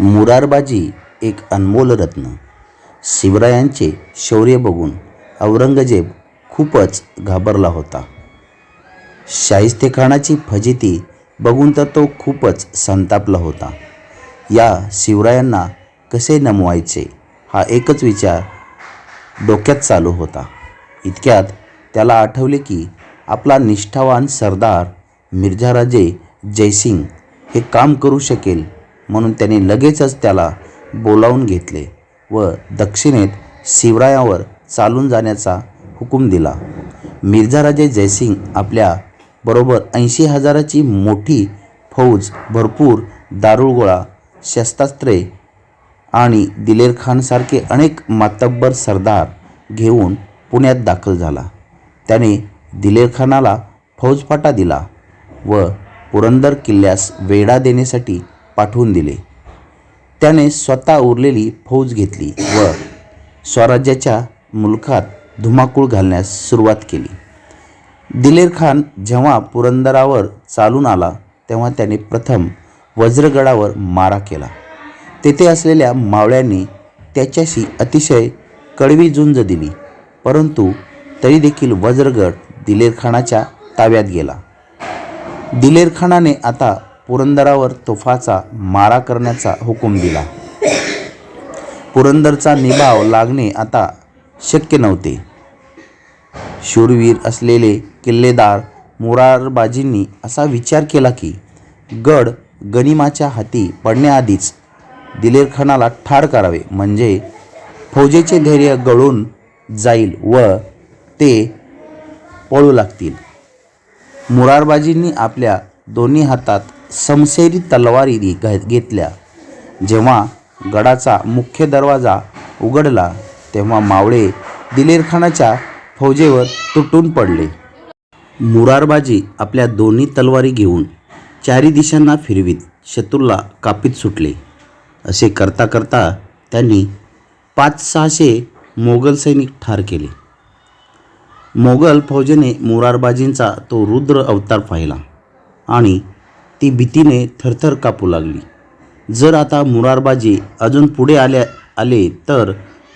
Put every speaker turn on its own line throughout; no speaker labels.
मुरारबाजी एक अनमोल रत्न. शिवरायांचे शौर्य बघून औरंगजेब खूपच घाबरला होता. शाहिस्तेखानाची फजिती बघून तर तो खूपच संतापला होता. या शिवरायांना कसे नमवायचे हा एकच विचार डोक्यात चालू होता. इतक्यात त्याला आठवले की आपला निष्ठावान सरदार मिर्झाराजे जयसिंग हे काम करू शकेल म्हणून त्याने लगेचच त्याला बोलावून घेतले व दक्षिणेत शिवरायावर चालून जाण्याचा हुकूम दिला. मिर्झाराजे जयसिंग आपल्या बरोबर ऐंशी हजाराची मोठी फौज भरपूर दारुगोळा शस्त्रास्त्रे आणि दिलेर खानसारखे अनेक मातब्बर सरदार घेऊन पुण्यात दाखल झाला. त्याने दिलेरखानाला फौजफाटा दिला व पुरंदर किल्ल्यास वेढा देण्यासाठी पाठवून दिले. त्याने स्वतः उरलेली फौज घेतली व स्वराज्याच्या मुलखात धुमाकूळ घालण्यास सुरुवात केली. दिलेर खान जेव्हा पुरंदरावर चालून आला तेव्हा त्याने प्रथम वज्रगडावर मारा केला. तेथे असलेल्या मावळ्यांनी त्याच्याशी अतिशय कडवी झुंज दिली परंतु तरी देखील वज्रगड दिलेरखानाच्या ताब्यात गेला. दिलेरखानाने आता पुरंदरावर तोफाचा मारा करण्याचा हुकूम दिला. पुरंदरचा निभाव लागणे आता शक्य नव्हते. शूरवीर असलेले किल्लेदार मुरारबाजींनी असा विचार केला की गड गनिमाच्या हाती पडण्याआधीच दिलेरखानाला ठार करावे म्हणजे फौजेचे धैर्य गळून जाईल व ते पळू लागतील. मुरारबाजींनी आपल्या दोन्ही हातात समशेरी तलवारी घ- घेतल्या. जेव्हा गडाचा मुख्य दरवाजा उघडला तेव्हा मावळे दिलेरखानाच्या फौजेवर तुटून पडले. मुरारबाजी आपल्या दोन्ही तलवारी घेऊन चारी दिशांना फिरवीत शत्रूला कापीत सुटले. असे करता करता त्यांनी पाच सहाशे मोगल सैनिक ठार केले. मोगल फौजेने मुरारबाजींचा तो रुद्र अवतार पाहिला आणि ती भीतीने थरथर कापू लागली. जर आता मुरारबाजी अजून पुढे आल्या आले तर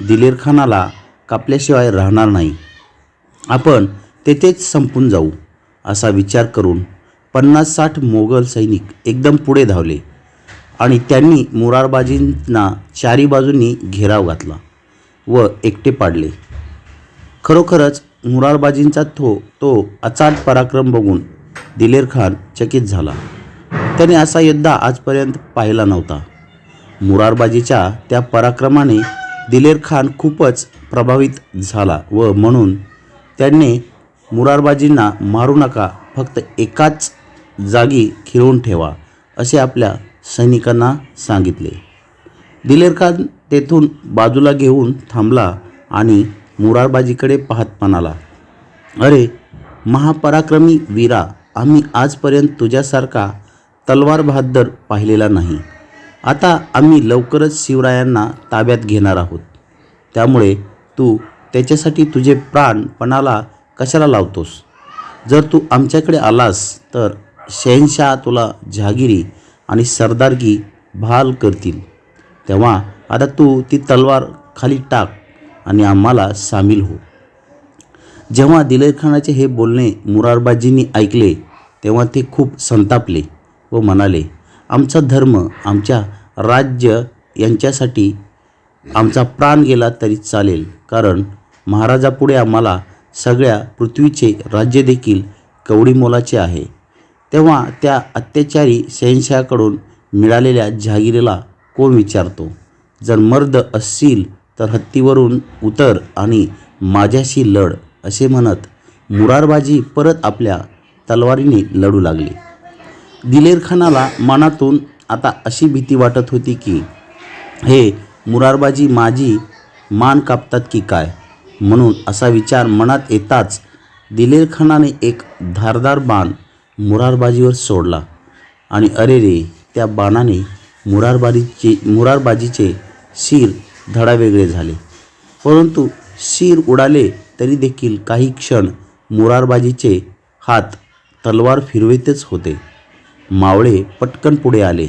दिलेरखानाला कापल्याशिवाय राहणार नाही. आपण तेथेच संपून जाऊ असा विचार करून पन्नास साठ मोगल सैनिक एकदम पुढे धावले आणि त्यांनी मुरारबाजींना चारी बाजूंनी घेराव घातला व एकटे पाडले. खरोखरच मुरारबाजींचा तो तो अचाट पराक्रम बघून दिलेरखान चकित झाला. त्याने असा योद्धा आजपर्यंत पाहिला नव्हता. मुरारबाजीच्या त्या पराक्रमाने दिलेर खान खूपच प्रभावित झाला व म्हणून त्यांनी मुरारबाजींना मारू नका फक्त एकाच जागी खिळवून ठेवा असे आपल्या सैनिकांना सांगितले. दिलेर खान तेथून बाजूला घेऊन थांबला आणि मुरारबाजीकडे पाहत म्हणाला अरे महापराक्रमी वीरा आम्ही आजपर्यंत तुझ्यासारखा तलवार बहादर पाहिलेला नाही. आता आम्ही लवकरच शिवरायांना ताब्यात घेणार आहोत. त्यामुळे तू त्याच्यासाठी तुझे प्राण पणाला कशाला लावतोस? जर तू आमच्याकडे आलास तर शहनशाह तुला जहागिरी आणि सरदारगी बहाल करतील. तेव्हा आता तू ती तलवार खाली टाक आणि आम्हाला सामील हो. जेव्हा दिलेरखानाचे हे बोलणे मुरारबाजींनी ऐकले तेव्हा ते खूप संतापले. व म्हणाले आमचा धर्म आमच्या राज्य यांच्यासाठी आमचा प्राण गेला तरी चालेल. कारण महाराजापुढे आम्हाला सगळ्या पृथ्वीचे राज्य देखील कवडी मोलाचे आहे. तेव्हा त्या अत्याचारी शहनशाहकडून मिळालेल्या जहागिरीला कोण विचारतो? जर मर्द असशील तर हत्तीवरून उतर आणि माझ्याशी लढ असे म्हणत मुरारबाजी परत आपल्या तलवारीने लढू लागले. दिलेरखानाला मनातून आता अशी भीती वाटत होती की हे मुरारबाजी माझी मान कापतात की काय? म्हणून असा विचार मनात येताच दिलेरखानाने एक धारदार बाण मुरारबाजीवर सोडला आणि अरे रे त्या बाणाने मुरारबाजीचे मुरारबाजीचे शिर धडावेगळे झाले. परंतु शिर उडाले तरी देखील काही क्षण मुरारबाजीचे हात तलवार फिरवितच होते. मावळे पटकन पुढे आले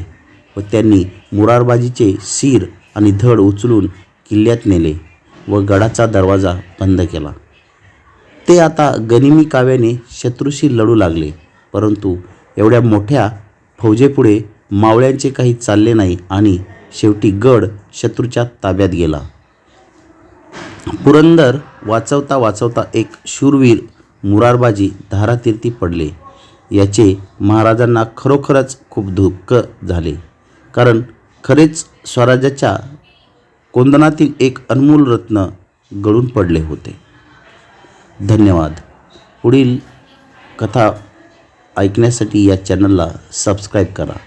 व त्यांनी मुरारबाजीचे शिर आणि धड उचलून किल्ल्यात नेले व गडाचा दरवाजा बंद केला. ते आता गनिमी काव्याने शत्रूशी लढू लागले परंतु एवढ्या मोठ्या फौजेपुढे मावळ्यांचे काही चालले नाही आणि शेवटी गड शत्रूच्या ताब्यात गेला. पुरंदर वाचवता वाचवता एक शूरवीर मुरारबाजी धारातीर्थी पडले. याचे महाराजांना खरोखरच खूप दुःख झाले. कारण खरेच स्वराज्याच्या कोंदनातील एक अनमोल रत्न गळून पडले होते. धन्यवाद. पुढील कथा ऐकण्यासाठी या चॅनलला सबस्क्राईब करा.